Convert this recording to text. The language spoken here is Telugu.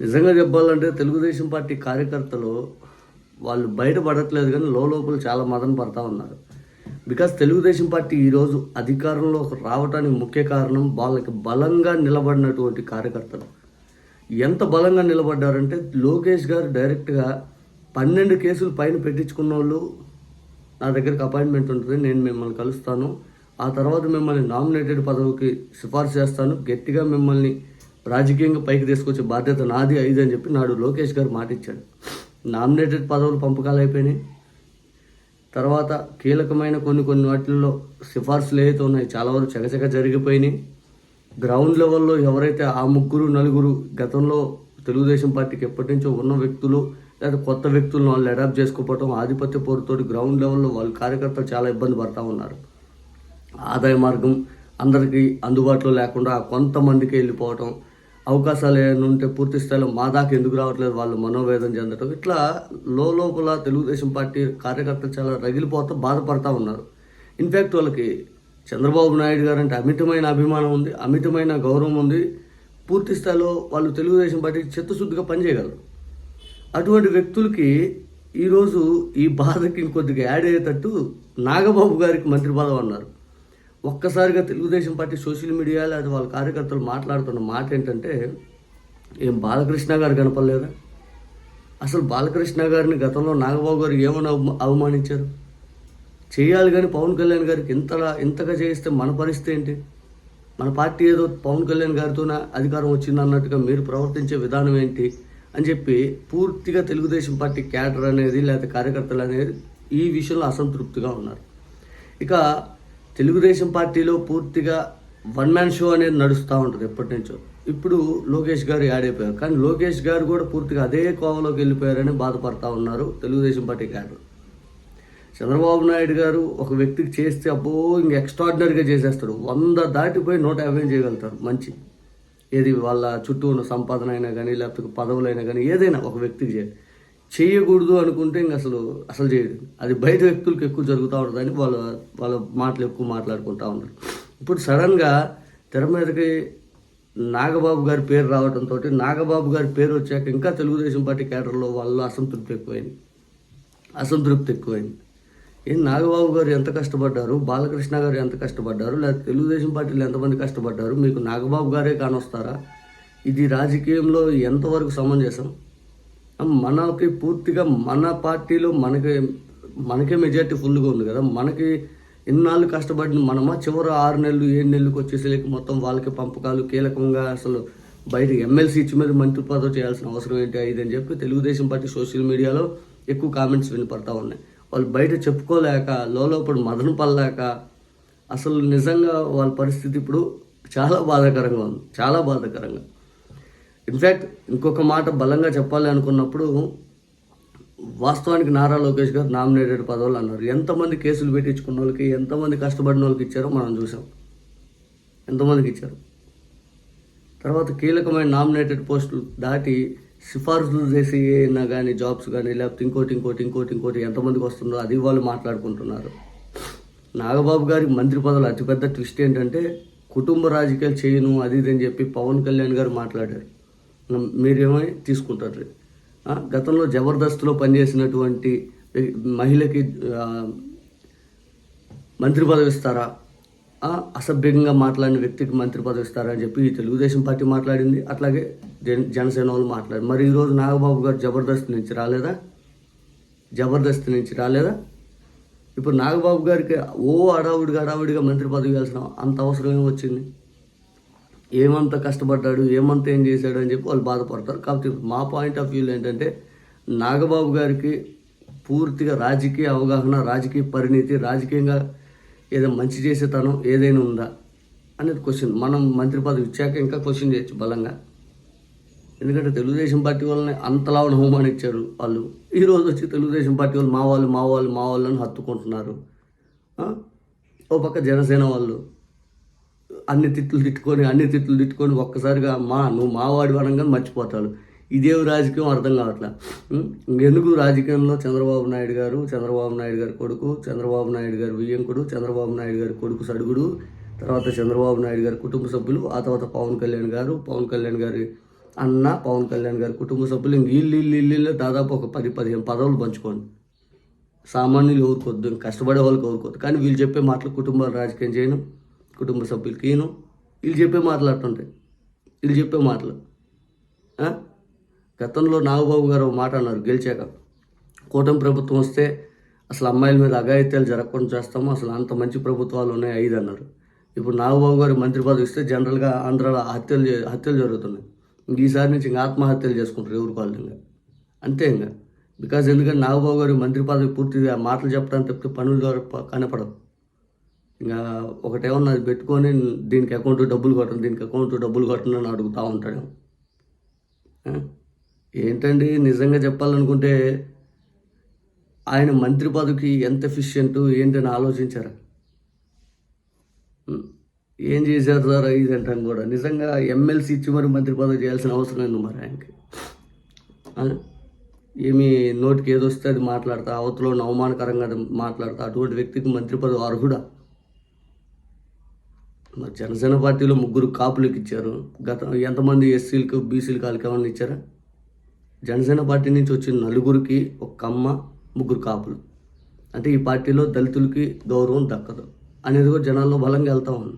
నిజంగా చెప్పాలంటే తెలుగుదేశం పార్టీ కార్యకర్తలు వాళ్ళు బయటపడట్లేదు కానీ లోపల చాలా మదన పడతా ఉన్నారు. బికాస్ తెలుగుదేశం పార్టీ ఈరోజు అధికారంలో రావడానికి ముఖ్య కారణం వాళ్ళకి బలంగా నిలబడినటువంటి కార్యకర్తలు. ఎంత బలంగా నిలబడ్డారంటే లోకేష్ గారు డైరెక్ట్గా పన్నెండు కేసులు పైన పెట్టించుకున్న వాళ్ళు నా దగ్గరికి అపాయింట్మెంట్ ఉంటుంది నేను మిమ్మల్ని కలుస్తాను. ఆ తర్వాత మిమ్మల్ని నామినేటెడ్ పదవికి సిఫార్సు చేస్తాను. గట్టిగా మిమ్మల్ని రాజకీయంగా పైకి తీసుకొచ్చే బాధ్యత నాది ఐదు అని చెప్పి నాడు లోకేష్ గారు మాట ఇచ్చాడు నామినేటెడ్ పదవులు పంపకాలు అయిపోయినాయి. తర్వాత కీలకమైన కొన్ని కొన్ని వాటిల్లో సిఫార్సులు ఏవైతే ఉన్నాయి చాలా వరకు చకచక జరిగిపోయినాయి. గ్రౌండ్ లెవెల్లో ఎవరైతే ఆ ముగ్గురు నలుగురు గతంలో తెలుగుదేశం పార్టీకి ఎప్పటి నుంచో ఉన్న వ్యక్తులు లేదా కొత్త వ్యక్తులను వాళ్ళు అడాప్ట్ చేసుకోవటం ఆధిపత్య పోరుతోటి గ్రౌండ్ లెవెల్లో వాళ్ళ కార్యకర్తలు చాలా ఇబ్బంది పడతా ఉన్నారు. ఆదాయ మార్గం అందరికీ అందుబాటులో లేకుండా కొంతమందికి వెళ్ళిపోవటం అవకాశాలు ఏమైనా ఉంటే పూర్తి స్థాయిలో మా దాకా ఎందుకు రావట్లేదు వాళ్ళు మనోవేదన చెందటం. ఇట్లా లోపల తెలుగుదేశం పార్టీ కార్యకర్తలు చాలా రగిలిపోతూ బాధపడతా ఉన్నారు. ఇన్ఫ్యాక్ట్ వాళ్ళకి చంద్రబాబు నాయుడు గారు అంటే అమితమైన అభిమానం ఉంది అమితమైన గౌరవం ఉంది. పూర్తి స్థాయిలో వాళ్ళు తెలుగుదేశం పార్టీకి చిత్తశుద్ధిగా పనిచేయగలరు. అటువంటి వ్యక్తులకి ఈరోజు ఈ బాధకి ఇంకొద్దిగా యాడ్ అయ్యేటట్టు నాగబాబు గారికి మంత్రి పదవి అన్నారు. ఒక్కసారిగా తెలుగుదేశం పార్టీ సోషల్ మీడియా లేదా వాళ్ళ కార్యకర్తలు మాట్లాడుతున్న మాట ఏంటంటే ఏం బాలకృష్ణ గారు కనపడలేదా? అసలు బాలకృష్ణ గారిని గతంలో నాగబాబు గారు ఏమని అవమానించారు? చేయాలి కానీ పవన్ కళ్యాణ్ గారికి ఇంతలా ఇంతగా చేయిస్తే మన పరిస్థితి ఏంటి? మన పార్టీ ఏదో పవన్ కళ్యాణ్ గారితోనే అధికారం వచ్చింది అన్నట్టుగా మీరు ప్రవర్తించే విధానం ఏంటి? అని చెప్పి పూర్తిగా తెలుగుదేశం పార్టీ క్యాడర్ అనేది లేదా కార్యకర్తలు అనేది ఈ విషయంలో అసంతృప్తిగా ఉన్నారు. ఇక తెలుగుదేశం పార్టీలో పూర్తిగా వన్ మ్యాన్ షో అనేది నడుస్తూ ఉంటుంది ఎప్పటి నుంచో. ఇప్పుడు లోకేష్ గారు యాడ్ అయిపోయారు. కానీ లోకేష్ గారు కూడా పూర్తిగా అదే కోవలోకి వెళ్ళిపోయారని బాధపడతా ఉన్నారు తెలుగుదేశం పార్టీ క్యాడర్. చంద్రబాబు నాయుడు గారు ఒక వ్యక్తికి చేస్తే అబ్బో ఇంక ఎక్స్ట్రాడినరీగా చేసేస్తారు వంద దాటిపోయి నూట యాభై చేయగలుగుతారు. మంచి. ఏది వాళ్ళ చుట్టూ ఉన్న సంపాదన అయినా కానీ లేకపోతే పదవులైనా కానీ ఏదైనా ఒక వ్యక్తికి చేయాలి. చేయకూడదు అనుకుంటే ఇంక అసలు అసలు చేయడు. అది బయట వ్యక్తులకు ఎక్కువ జరుగుతూ ఉంటుందని వాళ్ళ వాళ్ళ మాటలు ఎక్కువ మాట్లాడుకుంటూ ఉంటారు. ఇప్పుడు సడన్గా తెర మీదకి నాగబాబు గారి పేరు రావడంతో నాగబాబు గారి పేరు వచ్చాక ఇంకా తెలుగుదేశం పార్టీ కేడర్లో వాళ్ళు అసంతృప్తి ఎక్కువైంది. అసంతృప్తి ఎక్కువైంది. ఏం నాగబాబు గారు ఎంత కష్టపడ్డారు? బాలకృష్ణ గారు ఎంత కష్టపడ్డారు? లేదా తెలుగుదేశం పార్టీలో ఎంతమంది కష్టపడ్డారు? మీకు నాగబాబు గారే కానొస్తారా? ఇది రాజకీయంలో ఎంతవరకు సమంజసం? మనకి పూర్తిగా మన పార్టీలో మనకి మనకే మెజార్టీ ఫుల్గా ఉంది కదా. మనకి ఇన్నాళ్ళు కష్టపడిన మనమా చివరి ఆరు నెలలు ఏడు నెలలకు వచ్చేసరికి మొత్తం వాళ్ళకి పంపకాలు కీలకంగా అసలు బయట ఎమ్మెల్సీ ఇచ్చి మీద మంత్రి పదవి చేయాల్సిన అవసరం ఏంటి ఇది అని చెప్పి తెలుగుదేశం పార్టీ సోషల్ మీడియాలో ఎక్కువ కామెంట్స్ వినపడతా ఉన్నాయి. వాళ్ళు బయట చెప్పుకోలేక లోపల మదన పడలేక అసలు నిజంగా వాళ్ళ పరిస్థితి ఇప్పుడు చాలా బాధాకరంగా ఉంది. చాలా బాధాకరంగా. ఇన్ఫ్యాక్ట్ ఇంకొక మాట బలంగా చెప్పాలి అనుకున్నప్పుడు వాస్తవానికి నారా లోకేష్ గారు నామినేటెడ్ పదవులు అన్నారు. ఎంతమంది కేసులు పెట్టించుకున్న వాళ్ళకి ఎంతమంది కష్టపడిన వాళ్ళకి ఇచ్చారో మనం చూసాం. ఎంతమందికి ఇచ్చారు? తర్వాత కీలకమైన నామినేటెడ్ పోస్టులు దాటి సిఫార్సులు చేసి అయినా కానీ జాబ్స్ కానీ లేకపోతే ఇంకోటి ఇంకోటి ఇంకోటి ఇంకోటి ఎంతమందికి వస్తుందో అది వాళ్ళు మాట్లాడుకుంటున్నారు. నాగబాబు గారి మంత్రి పదవులు అతిపెద్ద ట్విస్ట్ ఏంటంటే కుటుంబ రాజకీయాలు చేయను అది ఇది అని చెప్పి పవన్ కళ్యాణ్ గారు మాట్లాడారు. మీరేమో తీసుకుంటారు. గతంలో జబర్దస్త్లో పనిచేసినటువంటి మహిళకి మంత్రి పదవి ఇస్తారా? అసభ్యంగా మాట్లాడిన వ్యక్తికి మంత్రి పదవి ఇస్తారా అని చెప్పి తెలుగుదేశం పార్టీ మాట్లాడింది. అట్లాగే జన జనసేన వాళ్ళు మాట్లాడారు. మరి ఈరోజు నాగబాబు గారు జబర్దస్త్ నుంచి రాలేదా? జబర్దస్త్ నుంచి రాలేదా? ఇప్పుడు నాగబాబు గారికి ఓ అడావుడిగా అడావుడిగా మంత్రి పదవి ఇవ్వాల్సిన అంత అవసరం వచ్చింది? ఏమంత కష్టపడ్డాడు ఏమంత ఏం చేశాడు అని చెప్పి వాళ్ళు బాధపడతారు. కాబట్టి మా పాయింట్ ఆఫ్ వ్యూలో ఏంటంటే నాగబాబు గారికి పూర్తిగా రాజకీయ అవగాహన రాజకీయ పరిణితి రాజకీయంగా ఏదో మంచి చేసేతనం ఏదైనా ఉందా అనేది క్వశ్చన్ మనం మంత్రి పదవి ఇచ్చాక ఇంకా క్వశ్చన్ చేయొచ్చు బలంగా. ఎందుకంటే తెలుగుదేశం పార్టీ వాళ్ళని అంతలా అవమానించారు వాళ్ళు. ఈరోజు వచ్చి తెలుగుదేశం పార్టీ వాళ్ళు మా వాళ్ళు మా వాళ్ళు మా వాళ్ళని హత్తుకుంటున్నారు. ఓ పక్క జనసేన వాళ్ళు. అన్ని తిట్లు తిట్టుకొని అన్ని తిట్లు తిట్టుకొని ఒక్కసారిగా మా నువ్వు మావాడి అనగానే మర్చిపోతాడు ఇదేవి రాజకీయం? అర్థం కావట్లే? ఎందుకు రాజకీయంలో చంద్రబాబు నాయుడు గారు చంద్రబాబు నాయుడు గారి కొడుకు చంద్రబాబు నాయుడు గారి వియ్యంకుడు చంద్రబాబు నాయుడు గారి కొడుకు సడుగుడు తర్వాత చంద్రబాబు నాయుడు గారి కుటుంబ సభ్యులు ఆ తర్వాత పవన్ కళ్యాణ్ గారు పవన్ కళ్యాణ్ గారి అన్న పవన్ కళ్యాణ్ గారి కుటుంబ సభ్యులు ఇంక ఇల్లు ఇల్లు ఇల్లు దాదాపు ఒక పది పదిహేను పదవులు పంచుకోండి. సామాన్యులు ఎవరికొద్దు కష్టపడే వాళ్ళకి ఎవరికొద్దు కానీ వీళ్ళు చెప్పే మాటలు కుటుంబాలు రాజకీయం చేయను. కుటుంబ సభ్యులకి ఈయన. వీళ్ళు చెప్పే మాట్లాడుతుంటాయి వీళ్ళు చెప్పే మాటలు. గతంలో నాగబాబు గారు ఒక మాట అన్నారు గెలిచాక. కూటమి ప్రభుత్వం వస్తే అసలు అమ్మాయిల మీద అఘాయిత్యాలు జరగకుండా చేస్తాము అసలు అంత మంచి ప్రభుత్వాలు ఉన్నాయి ఐదు అన్నారు. ఇప్పుడు నాగబాబు గారు మంత్రి పదవి ఇస్తే జనరల్గా ఆంధ్రాలో హత్యలు హత్యలు జరుగుతున్నాయి. ఇంక ఈసారి నుంచి ఇంకా ఆత్మహత్యలు చేసుకుంటారు ఎవరు అంతే ఇంకా. బికాజ్ ఎందుకంటే నాగబాబు గారు మంత్రి పదవి పూర్తిగా మాటలు చెప్పడానికి తప్పితే పనుల ద్వారా కనపడవు. ఇంకా ఒకటేమన్నా అది పెట్టుకొని దీనికి అకౌంట్ డబ్బులు కొట్టను దీనికి అకౌంట్ డబ్బులు కొట్టను అని అడుగుతూ ఉంటాడు. ఏంటండి? నిజంగా చెప్పాలనుకుంటే ఆయన మంత్రి పదవికి ఎంత ఎఫిషియంట్ ఏంటని ఆలోచించారా? ఏం చేశారు సార్ ఇది అంటాను కూడా. నిజంగా ఎమ్మెల్సీ ఇచ్చి మరి మంత్రి పదవి చేయాల్సిన అవసరం లేదు మరి ఆయనకి? ఏమి నోటికి ఏదొస్తే అది మాట్లాడతా అవతలో అవమానకరంగా అది మాట్లాడతా అటువంటి వ్యక్తికి మంత్రి పదవి అర్హుడా? మరి జనసేన పార్టీలో ముగ్గురు కాపులకు ఇచ్చారు. గత ఎంతమంది ఎస్సీలకు బీసీలకు వాళ్ళకి ఏమన్నా ఇచ్చారా? జనసేన పార్టీ నుంచి వచ్చిన నలుగురికి ఒక కమ్మ ముగ్గురు కాపులు. అంటే ఈ పార్టీలో దళితులకి గౌరవం దక్కదు. అనేది కూడా జనాల్లో బలంగా వెళ్తా ఉంది.